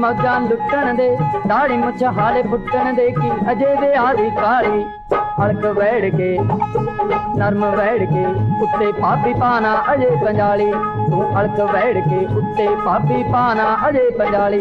ਮੌਜਾਂ ਲੁੱਟਣ ਦੇ ਦਾੜੀ ਮੁੱਛ ਹਾਲੇ ਫੁੱਟਣ ਦੇ ਕੀ ਅਜੇ ਦੇ ਆਦੀ ਕਾਲੀ ਹਲਕ ਵੈੜ ਕੇ ਨਰਮ ਵੈੜ ਕੇ ਉੱਤੇ ਪਾਪੀ ਪਾਣਾ ਅਜੇ ਪੰਜਾਲੀ ਤੂੰ ਹਲਕ ਵੈੜ ਕੇ ਉੱਤੇ ਪਾਪੀ ਪਾਣਾ ਅਜੇ ਪੰਜਾਲੀ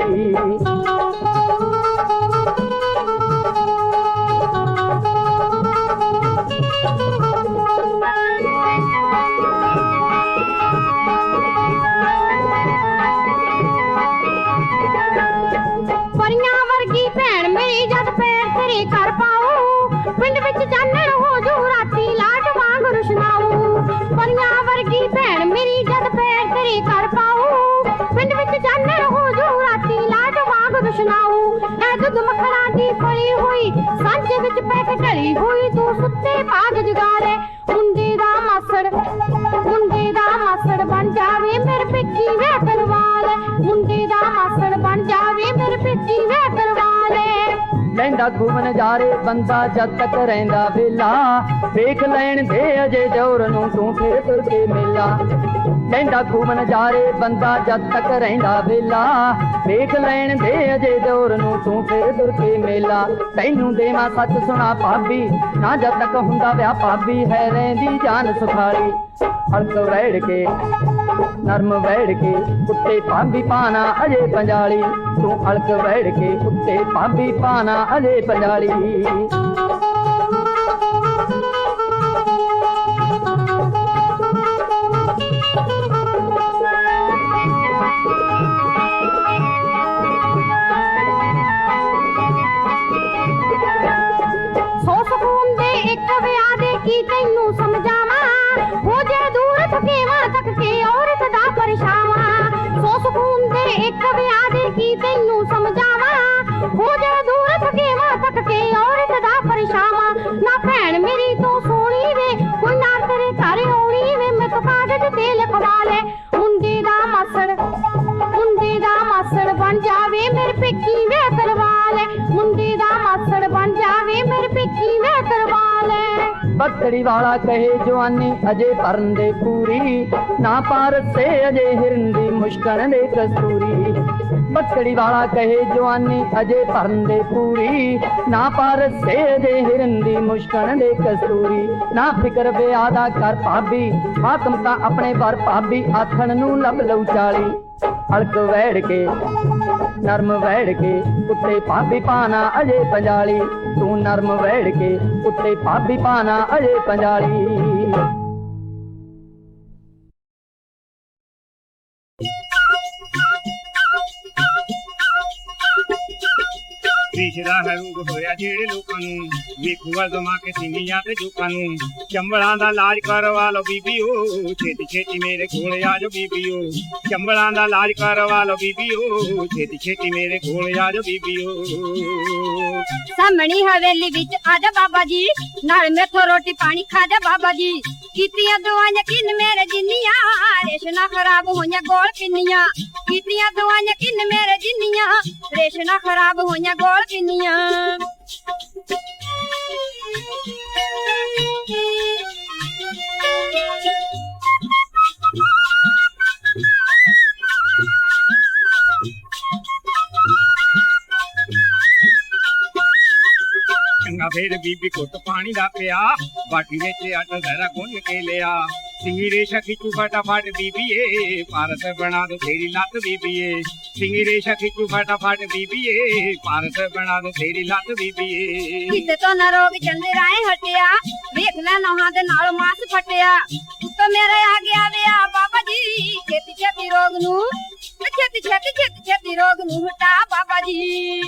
ਪੈ ਹੋਈ ਤੂੰ ਸੁੱਤੇ ਭਾਗ ਜਗਾ ਮੁੰਡੇ ਦਾ ਮਾਸੜ, ਮੁੰਡੇ ਦਾ ਮਾਸੜ ਬਣ ਜਾਵੇ ਮੇਰੇ ਪਿੱਛੀ ਵੇ ਕਰਵਾ ਮੁੰਡੇ ਦਾ ਮਾਸੜ ਬਣ ਜਾਵੇ ਮੇਰੇ ਪਿੱਛੀ ਵੇ ਲੈਂਦਾ ਖੂਬ ਨਜ਼ਾਰੇ ਬੰਦਾ ਜਦ ਤੱਕ ਰਹਿੰਦਾ ਵੇਲਾ ਵੇਖ ਲੈਣ ਦੇ ਅਜੇ ਜੋਰ ਨੂੰ ਤੂੰ ਫਿਰ ਤੁਰ ਕੇ ਮੇਲਾ। ਲੈਂਦਾ ਖੂਬ ਨਜ਼ਾਰੇ ਬੰਦਾ ਜਦ ਤੱਕ ਰਹਿੰਦਾ ਵੇਲਾ ਵੇਖ ਲੈਣ ਦੇ ਅਜੇ ਜੋਰ ਨੂੰ ਤੂੰ ਫਿਰ ਤੁਰ ਕੇ ਮੇਲਾ। ਤੈਨੂੰ ਦੇਵਾਂ ਸੱਚ ਸੁਣਾ ਭਾਬੀ, ਨਾ ਜਦ ਤੱਕ ਹੁੰਦਾ ਵਿਆਹ ਭਾਬੀ, ਹੈ ਰਹਿੰਦੀ ਜਾਨ ਸੁਖਾਲੀ। ਹਲਕ ਵੈੜ ਕੇ, ਨਰਮ ਵੈੜ ਕੇ ਉੱਤੇ ਭਾਂਬੀ ਪਾਣਾ ਅਜੇ ਪੰਜਾਲੀ। ਤੂੰ ਹਲਕ ਵੈੜ ਕੇ ਉੱਤੇ ਭਾਂਬੀ ਪਾਣਾ ਅਜੇ ਪੰਜਾਲੀ ਸੋ ਸਕੂਨ ਦੇ ਇੱਕ ਵਿਆਹ ਦੇ ਕੀ ਤੈਨੂੰ ਸਮਝਾਵਾਂ? ਦੇ ਦੇ ਕੀ ਤੈਨੂੰ ਸਮਝਾਵਾਂ? ਹੋ ਜੇ ਦੂਰ ਥਕੇਵਾ ਤੱਕ ਕੇ ਔਰਤ ਦਾ ਪਰਛਾਵਾਂ। ਨਾ ਭੈਣ ਮੇਰੀ ਤੂੰ ਸੋਹਣੀ ਵੇ, ਕੋਈ ਨਾ ਤੇਰੇ ਘਰ ਆਉਣੀ ਵੇ ਮੈਂ ਤਾਂ ਕਾਗਜ਼ ਤੇ ਲਿਖਵਾ ਲੈ। ਮੁੰਡੇ ਦਾ ਮਾਸੜ, ਮੁੰਡੇ ਦਾ ਮਾਸੜ ਬਣ ਜਾਵੇ ਮੇਰੇ ਪਿੱਕੀ ਵੇ ਕਰਵਾ ਮੁੰਡੇ ਦਾ ਮਾਸੜ ਬਣ ਜਾਵੇ ਮੇਰੇ ਪਿੱਕੀ ਵੇ ਕਰਵਾ ਲੈ ਵਾਲਾ ਕਹੇ ਜਵਾਨੀ, ਅਜੇ ਭਰਨ ਦੇ ਪੂਰੀ। ਨਾ ਪਾਰਸੇ ਅਜੇ ਹਿਰਨ ਦੀ ਮੁਸ਼ਕਣ ਦੇ ਕਸਤੂਰੀ ਬੱਕੜੀ ਵਾਲਾ ਕਹੇ, ਜਵਾਨੀ ਅਜੇ ਭਰਨ ਦੇ ਪੂਰੀ। ਨਾ ਪਾਰਸੇ ਅਜੇ ਹਿਰਨ ਦੀ ਮੁਸ਼ਕਣ ਦੇ ਕਸਤੂਰੀ ਨਾ ਫਿਕਰ ਵਿਆਹ ਦਾ ਕਰ ਭਾਬੀ। ਹਾਕਮ ਤਾਂ ਆਪਣੇ ਵਰ ਭਾਬੀ ਆਖਣ ਨੂੰ ਲੱਭ ਲਉ ਚਾਲੀ। ਹਲਕ ਵੈੜ ਕੇ, ਨਰਮ ਵੈੜ ਕੇ, ਉੱਤੇ ਭਾਬੀ ਪਾਣਾ ਅਜੇ ਪੰਜਾਲੀ। ਤੂੰ ਨਰਮ ਵੈੜ ਕੇ, ਉੱਤੇ ਭਾਬੀ ਪਾਣਾ ਅਜੇ ਪੰਜਾਲੀ। ਵਿਛਦਾ ਹੈ ਰੂਪ ਹੋਇਆ ਜਿਹੜੇ ਲੋਕਾਂ ਨੂੰ। ਵੇਖੂਗਾ ਜ਼ਮਾ ਕੇ ਸਿੰਗੀਆਂ ਤੇ ਜੋਕਾਂ ਨੂੰ। ਚੰਬਲਾਂ ਦਾ ਇਲਾਜ ਕਰਵਾ ਲਓ ਬੀਬੀਓ। ਛੇਤੀ ਛੇਤੀ ਮੇਰੇ ਕੋਲ ਆ ਜਾਓ ਬੀਬੀਓ। ਚੰਬਲਾਂ ਦਾ ਇਲਾਜ ਕਰਵਾ ਲਓ ਬੀਬੀਓ। ਛੇਤੀ ਛੇਤੀ ਮੇਰੇ ਕੋਲ ਆ ਜਾਓ ਬੀਬੀਓ। ਸਾਹਮਣੀ ਹਵੇਲੀ ਵਿੱਚ ਆ ਜਾ ਬਾਬਾ ਜੀ। ਨਾਲ ਮੇਥੋਂ ਰੋਟੀ ਪਾਣੀ ਖਾ ਜਾ ਬਾਬਾ ਜੀ। ਕੀਤੀਆਂ ਦੁਆਈਆਂ ਕਿਨ ਮੇਰੇ ਜਿੰਨੀਆਂ ਰੇਸ਼ਨਾ ਖਰਾਬ ਹੋਈਆਂ ਗੋਲ ਪਿੰਨੀਆਂ ਕੀਤੀਆਂ ਦੁਆਈਆਂ ਕਿਨ ਮੇਰੇ ਜਿੰਨੀਆਂ ਰੇਸ਼ਨਾ ਖਰਾਬ ਹੋਈਆਂ ਗੋਲ ਪਿੰਨੀਆਂ ਚੰਗਾ ਫੇਰ ਬੀਬੀ ਘੁੱਟ ਪਾਣੀ ਦਾ ਪਿਆ। ਬਾਟੀ ਵਿੱਚ ਆਟਾ ਜ਼ਰਾ ਗੁੰਨ ਕੇ ਲਿਆ। ਸਿੰਗੀਰੇ ਸ਼ਕੀ ਤੂੰ ਫਟਾਫਟ ਬੀਬੀਏ, ਪਾਰਸ ਬਣਾ ਦੋ ਤੇਰੀ ਲੱਤ ਬੀਬੀਏ। ਸਿੰਗੀਰੇ ਸ਼ਕੀ ਤੂੰ ਫਟਾਫਟ ਬੀਬੀਏ, ਪਾਰਸ ਬਣਾ ਦੋ ਤੇਰੀ ਲੱਤ ਬੀਬੀਏ। ਕਿਤੇ ਤੋਂ ਨਾ ਰੋਗ ਚੰਦੇ ਰਾਏ ਹਟਿਆ। ਵੇਖ ਲੈ ਨੋਹਾਂ ਦੇ ਨਾਲ ਮਾਸ ਫਟਿਆ। ਉੱਤੋਂ ਮੇਰੇ ਆ ਗਿਆ ਵਿਆ ਬਾਬਾ ਜੀ, ਛੇਤੀ ਛੇਤੀ ਰੋਗ ਨੂੰ, ਛੇਤੀ ਛੇਤੀ ਛੇਤੀ ਛੇਤੀ ਰੋਗ ਨੂੰ ਹਟਾ ਬਾਬਾ ਜੀ।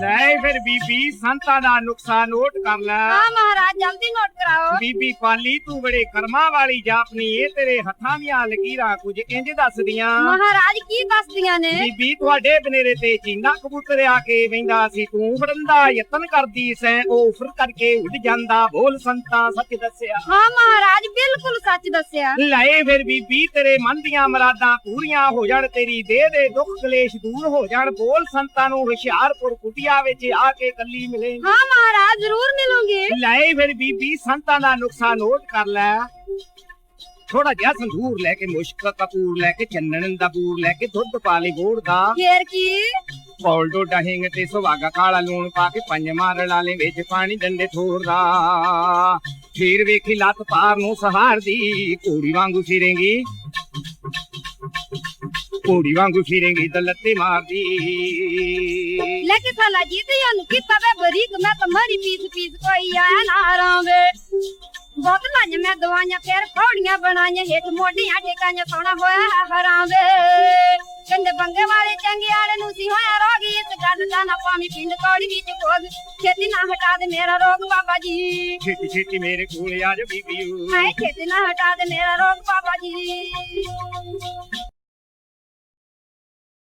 ਲੈ ਫਿਰ ਬੀਬੀ ਸੰਤਾਂ ਦਾ ਨੁਕਸਾਨ ਨੋਟ ਕਰ ਲੈ। ਹਾਂ ਮਹਾਰਾਜ ਜਲਦੀ ਨੋਟ ਕਰਾਓ। ਬੀਬੀ ਪਾਲੀ ਤੂੰ ਬੜੇ ਕਰਮਾਂ ਵਾਲੀ ਜਾਪਨੀ ਇਹ ਤੇਰੇ ਹੱਥਾਂ ਦੀਆਂ ਲਕੀਰਾਂ ਕੁਝ ਇੰਜ ਦੱਸਦੀਆਂ। ਮਹਾਰਾਜ ਕੀ ਦੱਸਦੀਆਂ ਨੇ? ਬੀਬੀ ਤੁਹਾਡੇ ਬਨੇਰੇ ਤੇ ਚੀਨਾ ਕਬੂਤਰ ਆ ਕੇ ਵਹਿੰਦਾ ਸੀ ਤੂੰ ਫੜਨ ਦਾ ਯਤਨ ਕਰਦੀ ਸੈਂ ਉਹ ਫਿਰ ਕਰਕੇ ਉੱਡ ਜਾਂਦਾ। ਬੋਲ ਸੰਤਾਂ ਸੱਚ ਦੱਸਿਆ। ਹਾਂ ਮਹਾਰਾਜ ਬਿਲਕੁਲ ਸੱਚ ਦੱਸਿਆ। ਲਾਏ ਫਿਰ ਬੀਬੀ ਤੇਰੇ ਮਨ ਦੀਆਂ ਮੁਰਾਦਾਂ ਪੂਰੀਆਂ ਹੋ ਜਾਣ ਤੇਰੀ ਦੇਹ ਦੇ ਦੁੱਖ ਕਲੇਸ਼ ਦੂਰ ਹੋ ਜਾਣ। ਬੋਲ ਸੰਤਾਂ ਨੂੰ ਹੁਸ਼ਿਆਰਪੁਰ ਕੁਟਿਆ ਵਿੱਚ ਆ ਕੇ ਕੱਲੀ ਮਿਲੇ। ਹਾਂ ਮਹਾਰਾਜ ਜ਼ਰੂਰ ਮਿਲੂੰਗੀ। ਲਾਏ ਫਿਰ ਬੀਬੀ ਸੰਤਾਂ ਦਾ ਨੁਕਸਾਨ ਨੋਟ ਕਰ ਲੈ। ਥੋੜਾ ਜਿਹਾ ਸੰਧੂਰ ਲੈ ਕੇ ਮੁਸ਼ਕ ਕਪੂਰ ਲੈ ਕੇ ਚੰਨਣ ਦਾ ਬੂਰ ਲੈ ਕੇ ਦੁੱਧ ਪਾ ਲਈ ਗੋੜ ਦਾ। ਫੇਰ ਕੀ? ਪੌਲ ਡੋਡਾ ਹਿੰਗ ਤੇ ਸੁਹਾਗਾ ਕਾਲਾ ਲੂਣ ਪਾ ਕੇ ਪੰਜ ਮਾਰ ਲਾਲੇ ਵਿੱਚ ਪਾਣੀ ਡੰਡੇ ਥੋਰਦਾ ਫੇਰ ਵੇਖੀ ਲੱਤ ਪਾਰ ਨੂੰ ਸਹਾਰਦੀ ਘੋੜੀ ਵਾਂਗੂ ਫਿਰੇਂਗੀ। ਘੋੜੀ ਵਾਂਗੂ ਫਿਰੇਂਗੀ ਤਾਂ ਲੱਤੇ ਮਾਰਦੀ। ਲੈ ਕੇ ਸਾਲਾ ਜੀ ਤੇ ਉਹਨੂੰ ਕੀਤਾ ਵੇ ਬਰੀਕ ਮੈਂ ਤਾਂ ਮਰੀ ਪੀਸ ਪੀਸ ਕੋਈ ਆਇਆ ਨਾ ਆਰਾਂਵੇ ਬਹੁਤ ਲਾਈਆਂ ਮੈਂ ਦਵਾਈਆਂ ਫੇਰ ਫੌੜੀਆਂ ਬਣਾਈਆਂ ਹੇਠ ਮੋਢੀਆਂ ਟੇਕਾਈਆਂ ਸੋਹਣਾ ਹੋਇਆ ਹਰਾਂਵੇ ਕਹਿੰਦੇ ਬੰਗੇ ਵਾਲੇ ਚੰਗਿਆੜੇ ਨੂੰ ਸੀ ਹੋਇਆ ਰੋਗੀ ਇਸ ਗੱਲ ਦਾ ਨਾ ਪਾਵੀ ਪਿੰਡ ਕੌੜੀ ਵਿੱਚ ਕੋਗ ਛੇਤੀ ਨਾ ਹਟਾ ਦੇ ਮੇਰਾ ਰੋਗ ਬਾਬਾ ਜੀ। ਛੇਤੀ ਛੇਤੀ ਮੇਰੇ ਕੋਲ ਆ ਜਾ ਬੀਬੀ। ਹਾਏ ਛੇਤੀ ਨਾ ਹਟਾ ਦੇ ਮੇਰਾ ਰੋਗ ਬਾਬਾ ਜੀ।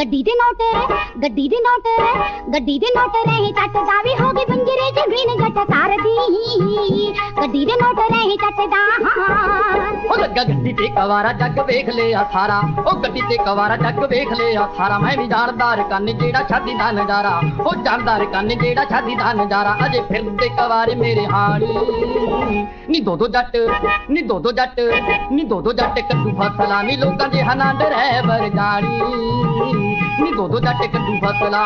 ਗੱਡੀ ਦੇ ਨੋਟ ਗੱਡੀ ਦੇ ਨੋਟ ਗੱਡੀ ਦੇ ਨੋਟ ਰਹੇ ਚੱਟਦਾ ਵੀ ਹੋ ਗਈ ਬੰਜਰੇ ਜ਼ਮੀਨ ਗੱਟ ਤਾਰਦੀ ਗੱਡੀ ਦੇ ਨੋਟ ਰਹੇ ਚੱਟਦਾ ਉਹ ਲੱਗਾ ਗੱਡੀ ਤੇ ਕਵਾਰਾ ਜੱਗ ਵੇਖ ਲਿਆ ਸਾਰਾ ਉਹ ਗੱਡੀ ਤੇ ਕਵਾਰਾ ਜੱਗ ਵੇਖ ਲਿਆ ਸਾਰਾ ਮੈਂ ਵੀ ਜਾਣਦਾਰ ਕੰਨ ਜਿਹੜਾ ਛਾਦੀ ਦਾ ਨਜ਼ਾਰਾ ਉਹ ਜਾਣਦਾਰ ਕੰਨ ਜਿਹੜਾ ਛਾਦੀ ਦਾ ਨਜ਼ਾਰਾ ਅਜੇ ਫਿਰਦੇ ਕਵਾਰੇ ਮੇਰੇ ਹਾਣੀ ਨੀ ਦੋ ਦੋ ਜੱਟ ਨੀ ਦੋ ਦੋ ਜੱਟ ਨੀ ਦੋ ਦੋ ਜੱਟ ਕੱਦੂ ਫਸਲਾ ਨੀ ਲੋਕਾਂ ਦੇ ਹਨਾ ਡਰੈਵਰ ਜਾਣੀ ਨੀ ਦੋ ਦੋ ਜੱਟ ਕੱਦੂ ਫਸਲਾ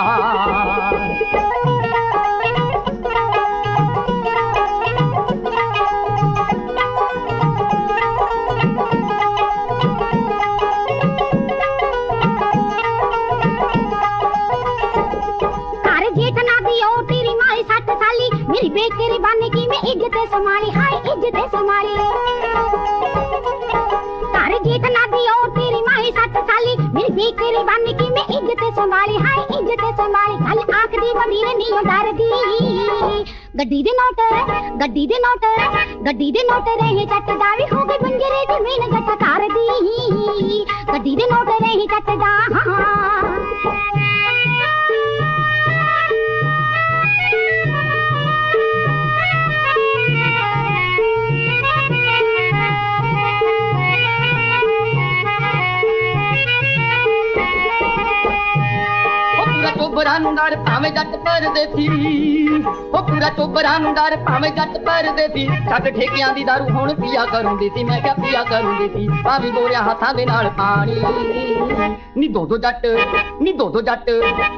ਘਰ ਜੇਠਨਾ ਦੀ ਉਹ ਤੇਰੀ ਮਾਈ ਸੱਤ ਸਾਲੀ ਮੇਰੀ ਬੇਕਰੀ ਬਣ ਕੀ ਮੈਂ ਇੱਜ਼ਤ ਸੰਭਾਲੀ ਹਾਏ ਇੱਜ਼ਤ ਸੰਭਾਲੀ ਕੱਲ ਆਖ ਦੀ ਬੰਦੀਰ ਨਹੀਂ ਡਰਦੀ ਗੱਡੀ ਦੇ ਨੋਟ ਗੱਡੀ ਦੇ ਨੋਟ ਗੱਡੀ ਦੇ ਨੋਟ ਰਹੇ ਚੱਟਦਾ ਵੀ ਹੋ ਗਈ ਬੰਜਰੇ ਜ਼ਮੀਨ ਗੱਟ ਕਰਦੀ ਗੱਡੀ ਦੇ ਨੋਟ ਰਹੇ ਚੱਟਦਾ ਉਹ ਚੋਬਰਾਂ ਨੂੰ ਡਰ ਭਾਵੇਂ ਜੱਟ ਪਰਦੇ ਸੀ ਉਹ ਪੂਰਾ ਚੋਬਰਾਂ ਨੂੰ ਡਰ ਭਾਵੇਂ ਜੱਟ ਪਰਦੇ ਸੀ ਛੱਡ ਠੇਕਿਆਂ ਦੀ ਦਾਰੂ ਹੁਣ ਪੀਆ ਕਰੂੰਦੀ ਸੀ ਮੈਂ ਕਿਹਾ ਪੀਆ ਕਰੂੰਦੀ ਸੀ ਭਾਵੇਂ ਗੋਰਿਆਂ ਹੱਥਾਂ ਦੇ ਨਾਲ ਪਾਣੀ ਨੀ ਦੋ ਦੋ ਜੱਟ ਨੀ ਦੋ ਦੋ ਜੱਟ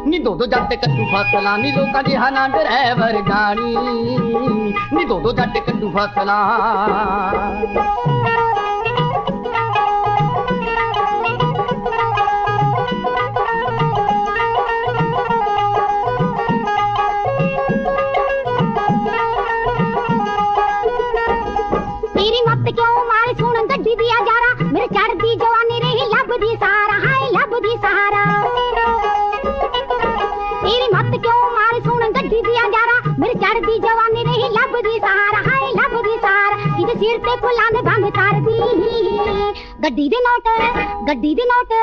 ਨੀ ਦੋ ਦੋ ਜੱਟ ਕੱਟੂ ਫਸਲਾਂ ਨੀ ਲੋਕਾਂ ਦੇ ਹਨਾ ਡਰੈਵਰ ਜਾਣੀ ਨੀ ਦੋ ਦੋ ਜੱਟ ਕੱਟੂ ਫਸਲਾਂ ਹਾਏ ਲੱਭਦੀ ਸਹਾਰਾ ਤੇਰੀ ਮੱਤ ਕਿਉਂ ਮਾਰੇ ਸੁਣ ਗੱਡੀ ਦੀ ਜਾਰਾ ਮੇਰੇ ਚੜਦੀ ਜਵਾਨੀ ਰਹੀ ਲੱਭਦੀ ਸਹਾਰਾ ਹਾਏ ਲੱਭਦੀ ਸਹਾਰਾ ਇਹਦੇ ਸਿਰ ਤੇ ਫੁੱਲਾਂ ਦੇ ਬੰਗ ਕਰਦੀ ਗੱਡੀ ਦੇ ਨੋਟ ਗੱਡੀ ਦੇ ਨੋਟ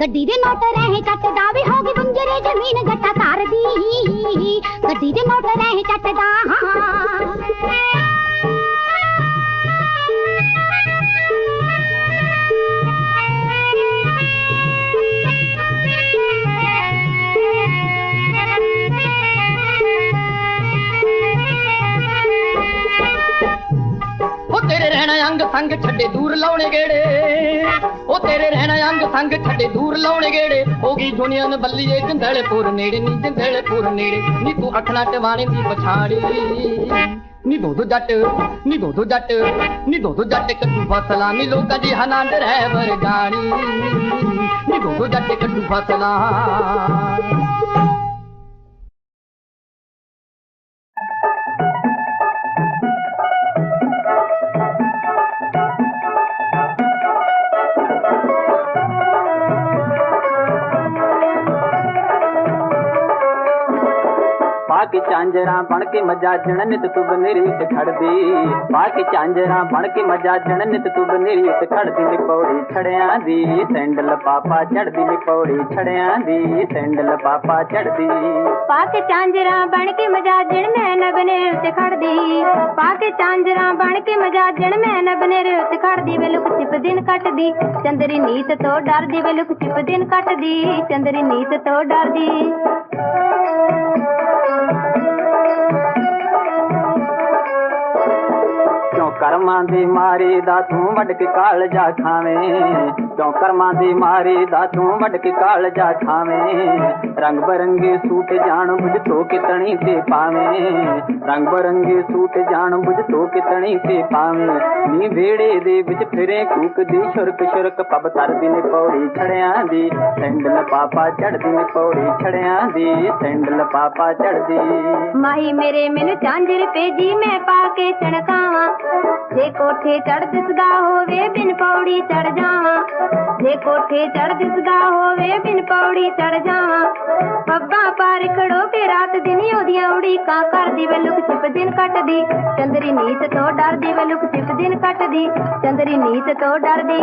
ਗੱਡੀ ਦੇ ਨੋਟ ਰਹੇ ਚੱਟਦਾ ਵੀ ਹੋ ਗਈ ਬੰਜਰੇ ਜ਼ਮੀਨ ਗੱਟਾ ਕਰਦੀ ਗੱਡੀ ਦੇ ਨੋਟ ਰਹੇ ਚੱਟਦਾ ਉਹ ਤੇਰੇ ਅੰਗ ਸੰਗ ਛੱਡੇ ਦੂਰ ਲਾਉਣੇ ਗੇੜੇ ਉਹ ਤੇਰੇ ਰਹਿਣਾ ਅੰਗ ਸੰਗ ਛੱਡੇ ਦੂਰ ਲਾਉਣੇ ਗੇੜੇ ਹੋ ਗਈ ਦੁਨੀਆ ਨ ਬੱਲੀਏ ਜੰਦਲਪੁਰ ਨੇੜੇ ਨੀ ਜੰਦਲਪੁਰ ਨੇੜੇ ਨੀ ਤੂੰ ਅੱਖਣਾ ਟਵਾਣੇ ਦੀ ਪਛਾੜੀ ਨੀ ਦੋ ਦੋ ਜੱਟ ਨੀ ਦੋ ਦੋ ਜੱਟ ਨੀ ਦੋ ਦੋ ਜੱਟ ਕੱਟੂ ਫਸਲਾ ਨੀ ਲੋਕਾਂ ਦੀ ਹਨਾ ਡਰਾਈਵਰ ਗਾਣੀ ਨੀ ਦੋ ਦੋ ਜੱਟ ਕੱਟੂ ਫਸਲਾ ਕੇ ਚਾਂਜਰਾਂ ਬਣ ਕੇ ਮਜਾਜਣ ਨਿਤ ਤੂੰ ਬਨੇਰੀ ਉੱਤੇ ਖੜਦੀ। ਪਾ ਕੇ ਚਾਂਜਰਾਂ ਬਣ ਕੇ ਮਜਾਜਣ ਨਿਤ ਤੂੰ ਬਨੇਰੀ ਉੱਤੇ ਖੜਦੀ। ਨੀ ਪੌੜੀ ਛੜਿਆਂ ਦੀ ਸੈਂਡਲ ਪਾਪਾ ਚੜਦੀ ਨੀ ਪੌੜੀ ਛੜਿਆਂ ਦੀ ਸੈਂਡਲ ਪਾਪਾ ਚੜਦੀ ਪਾ ਕੇ ਚਾਂਜਰਾਂ ਬਣ ਕੇ ਮਜਾਜਣ ਮੈਂ ਨਬਨੇ ਉੱਤੇ ਖੜਦੀ। ਪਾ ਕੇ ਚਾਂਜਰਾਂ ਬਣ ਕੇ ਮਜਾਜਣ ਮੈਂ ਨਬਨੇ ਉੱਤੇ ਖੜਦੀ। ਵੇ ਲੁਕ ਛਿਪ ਦਿਨ ਕੱਟਦੀ। ਚੰਦਰੀ ਨੀਤ ਤੋਂ ਡਰਦੀ। ਵੇ ਲੁਕ ਛਿਪ ਦਿਨ ਕੱਟਦੀ। ਚੰਦਰੀ ਨੀਤ ਤੋਂ ਡਰਦੀ। ਕਰਮਾਂ ਦੀ ਮਾਰੀ ਦਾ ਤੂੰ ਵੱਢ ਕੇ ਕਾਲ ਜਾ ਖਾਵੇਂ ਕਿਉਂ ਕਰਮਾਂ ਦੀ ਮਾਰੀ ਦਾ ਤੂੰ ਵੱਢ ਕੇ ਕਾਲ ਜਾ ਖਾਵੇਂ ਰੰਗ ਬਰੰਗੇ ਸੂਟ ਜਾਣ ਬੁਝ ਤੋ ਕਿਤਣੀ ਤੇ ਪਾਵੇਂ। ਰੰਗ ਬਰੰਗੇ ਸੂਟ ਜਾਣ ਬੁਝ ਤੋ ਕਿਤਣੀ ਤੇ ਪਾਵੇਂ। ਨੀ ਵੇੜੇ ਦੇ ਵਿੱਚ ਫਿਰੇ ਕੂਕਦੀ ਸ਼ੁਰਕ ਸ਼ੁਰਕ ਪਬ ਤਰਦੀ ਨੇ ਪੌੜੀ ਛੜਿਆਂ ਦੀ। ਸੈਂਡਲ ਪਾਪਾ ਚੜਦੀ ਨੇ ਪੌੜੀ ਛੜਿਆਂ ਦੀ। ਸੈਂਡਲ ਪਾਪਾ ਚੜਦੀ ਮਾਹੀ ਮੇਰੇ ਮੈਨੂੰ ਚਾਂਜਰ ਭੇਜੀ, ਮੈਂ ਪਾ ਕੇ ਚਣਕਾਵਾਂ। जे चढ़ दिसगा होवे बिन पौड़ी चढ़ जावा। जे कोठे चढ़ दिसगा होवे बिन पौड़ी चढ़ जावा। पब्बा पार खड़ो के रात दिन योदिया उड़ी का कर दीवे लुक छिप दिन कट दी चंदरी नीत तो डर दीवे लुक छिप दिन कट दी चंदरी नीत तो डर दी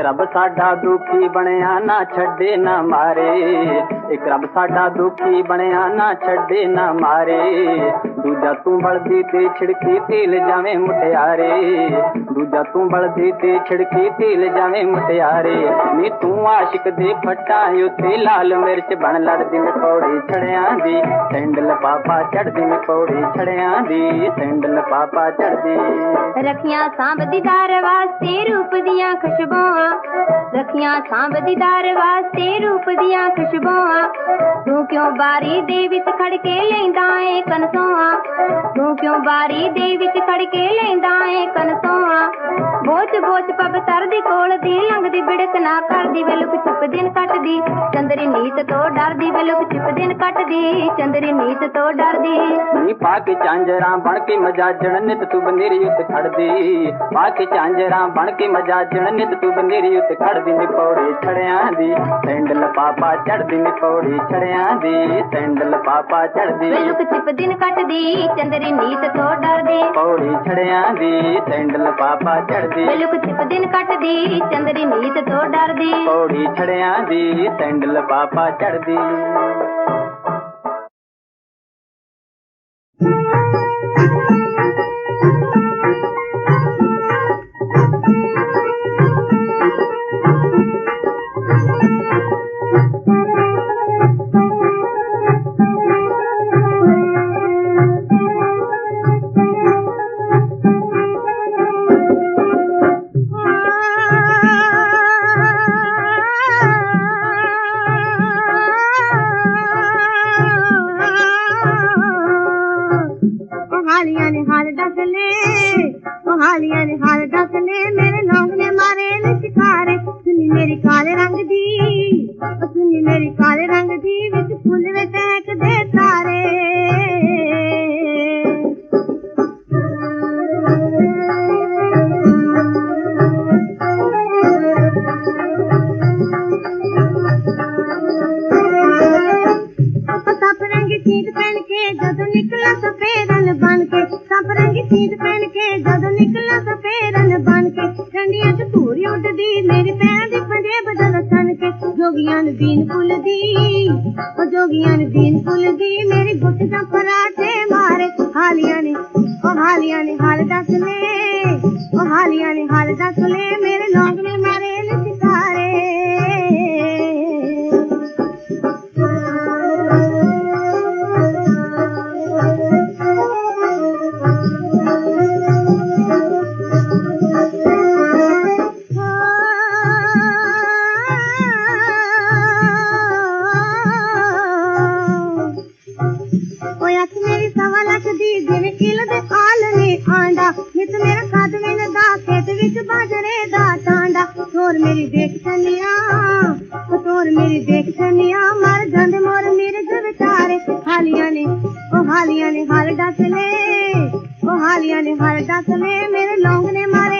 रब साडा दुखी बनया ना छड़े ना मारे। ਇੱਕ ਰੱਬ ਸਾਡਾ ਦੁਖੀ ਬਣਿਆ ਨਾ ਛੱਡੇ ਨਾ ਮਾਰੇ ਦੂਜਾ ਤੂੰ ਬਲਦੀ ਤੇ ਛਿੜਕੀ ਤੇਲ ਜਾਵੇਂ ਮੁਟਿਆਰੇ ਦੂਜਾ ਤੂੰ ਬਲਦੀ ਤੇ ਛਿੜਕੀ ਤੇਲ ਜਾਵੇਂ ਮੁਟਿਆਰੇ ਨੀ ਤੂੰ ਆਸ਼ਿਕ ਦੇ ਫੱਟਾਂ ਉੱਤੇ ਲਾਲ ਮਿਰਚ ਬਣ ਲੜਦੀ ਨੇ ਪੌੜੀ ਛੜਿਆਂ ਦੀ ਸੈਂਡਲ ਪਾਪਾ ਚੜਦੀ ਨੇ ਪੌੜੀ ਛੜਿਆਂ ਦੀ ਸੈਂਡਲ ਪਾਪਾ ਚੜਦੀ ਰਖੀਆਂ ਸਾਂਭਦੀ ਦਾਰ ਵਾਸਤੇ ਰੂਪ ਦੀਆਂ ਖੁਸ਼ਬੂਆਂ ਰਖੀਆਂ ਸਾਂਭਦੀ ਦਾਰ ਵਾਸਤੇ ਰੂਪ ਦੀਆਂ ਖੁਸ਼ਬੂਆਂ ਤੂੰ ਕਿਉਂ ਬਾਰੀ ਦੇ ਵਿੱਚ ਖੜ ਕੇ ਲੈਂਦਾ ਏ ਕਨਸੋਆਂ ਤੂੰ ਕਿਉਂ ਬਾਰੀ ਦੇ ਵਿੱਚ ਖੜ ਕੇ ਲੈਂਦਾ ਏ ਕਨਸੋਆਂ ਬੋਚ ਬੋਚ ਪਬ ਤਰਦੀ ਕੋਲ ਦੀ ਲੰਘਦੀ ਬਿੜਕ ਨਾ ਕਰਦੀ ਵੇ ਲੁਕ ਛਿਪ ਦਿਨ ਕੱਟਦੀ। ਚੰਦਰੀ ਨੀਤ ਤੋਂ ਡਰਦੀ ਵੇ ਲੁਕ ਛਿਪ ਦਿਨ ਕੱਟਦੀ। ਚੰਦਰੀ ਨੀਤ ਤੋਂ ਡਰਦੀ। ਨੀ ਪਾ ਕੇ ਚਾਂਜਰਾਂ ਬਣ ਕੇ ਮਜਾਜਣ ਨਿਤ ਤੂੰ ਬਨੇਰੀ ਉੱਤੇ ਖੜਦੀ। ਪਾ ਕੇ ਚਾਂਜਰਾਂ ਬਣ ਕੇ ਮਜਾਜਣ ਨਿਤ ਤੂੰ ਬਨੇਰੀ ਉੱਤੇ ਖੜਦੀ। ਨੀ ਪੌੜੀ ਛੜਿਆਂ ਦੀ ਸੈਂਡਲ ਪਾਪਾ ਚੜਦੀ ਨੀ ਪੌੜੀ ਛੜਿਆਂ ਦੀ ਸੈਂਡਲ ਪਾਪਾ ਚੜਦੀ ਵੇ ਲੁਕ ਛਿਪ ਦਿਨ ਕੱਟਦੀ ਚੰਦਰੀ ਨੀਤ ਤੋਂ ਡਰਦੀ। ਪੌੜੀ ਛੜਿਆਂ ਦੀ ਸੈਂਡਲ ਪਾਪਾ ਚੜਦੀ ਵੇ ਲੁਕ ਛਿਪ ਦਿਨ ਕੱਟਦੀ ਚੰਦਰੀ ਨੀਤ ਤੋਂ ਡਰਦੀ ਪੌੜੀ ਛੜਿਆਂ ਦੀ ਸੈਂਡਲ ਪਾਪਾ ਚੜਦੀ काले रंग की ਨੂੰ ਦੀਨ ਫੁੱਲਦੀ ਮੇਰੀ ਗੁੱਟ ਦਾ ਪਰਾਠੇ ਮਾਰੇ ਹਾਲੀਆਂ ਨੇ ਉਹ ਹਾਲੀਆਂ ਨੇ ਹਾਲ ਦੱਸ ਲੈ ਉਹ ਹਾਲੀਆਂ ਨੇ ਹਾਲ ਦੱਸ ਲੈ ਵਿੱਚ ਬਾਜਰੇ ਦਾ ਟਾਂਡਾ ਤੋਰ ਮੇਰੀ ਦੇਖ ਚੰਨਿਆ ਉਹ ਤੋਰ ਮੇਰੀ ਦੇਖ ਚੰਨਿਆ ਮਰ ਜਾਂਦੇ ਮੋਰ ਮਿਰਗ ਵਿਚਾਰੇ ਹਾਲੀਆਂ ਨੇ ਉਹ ਹਾਲੀਆਂ ਨੇ ਹਾਲ ਡੱਕ ਲੈ ਉਹ ਹਾਲੀਆਂ ਨੇ ਹਾਲ ਡੱਕ ਲੈ ਮੇਰੇ ਲੌਂਗ ਨੇ ਮਾਰੇ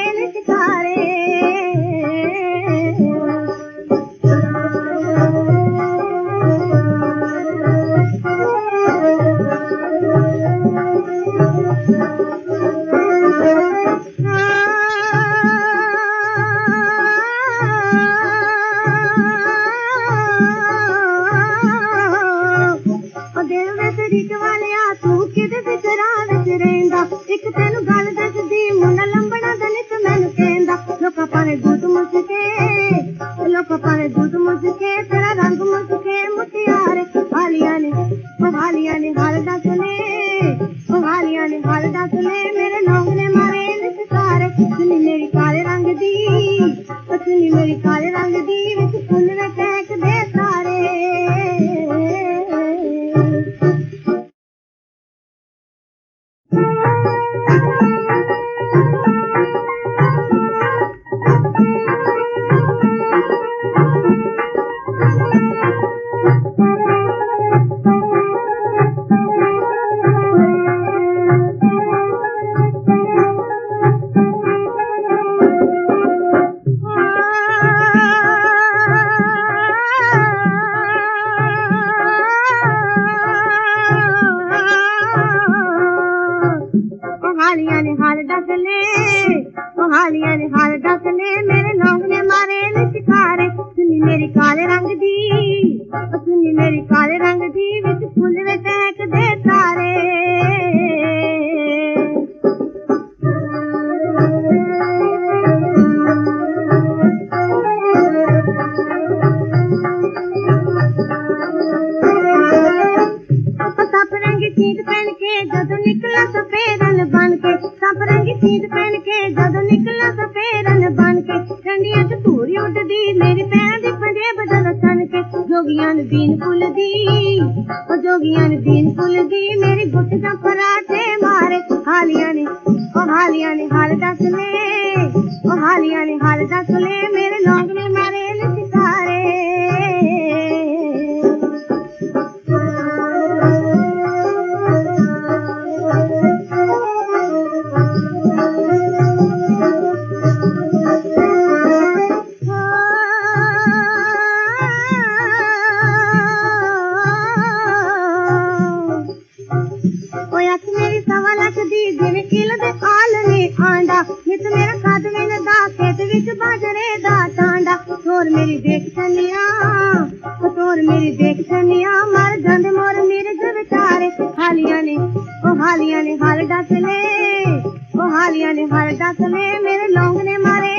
Thank you. मेरी काले रंग दी विच फुल हालिया ने, तीन कुल दी मेरे गुट का पराठे मारे। हालिया ने, ओ हालिया ने, हाल दस ले, ओ हालिया ने, हाल दस ले, मेरे लोग ने मारे। ਨਿਤ ਮੇਰਾ ਕੱਦ ਵੇਨ ਦਾ, ਖੇਤ ਵਿੱਚ ਬਾਜਰੇ ਦਾ ਟਾਂਡਾ। ਤੋਰ ਮੇਰੀ ਦੇਖ ਚੰਨਿਆ ਤੋਰ ਮੇਰੀ ਦੇਖ ਚੰਨਿਆ ਮਰ ਜਾਂਦੇ ਮੋਰ ਮਿਰਗ ਵਿਚਾਰੇ। ਹਾਲੀਆਂ ਨੇ, ਉਹ ਹਾਲੀਆਂ ਨੇ ਹਾਲ ਡੱਕ ਲੈ ਉਹ ਹਾਲੀਆਂ ਨੇ ਹਾਲ ਡੱਕ ਲੈ ਮੇਰੇ ਲੌਂਗ ਨੇ ਮਾਰੇ।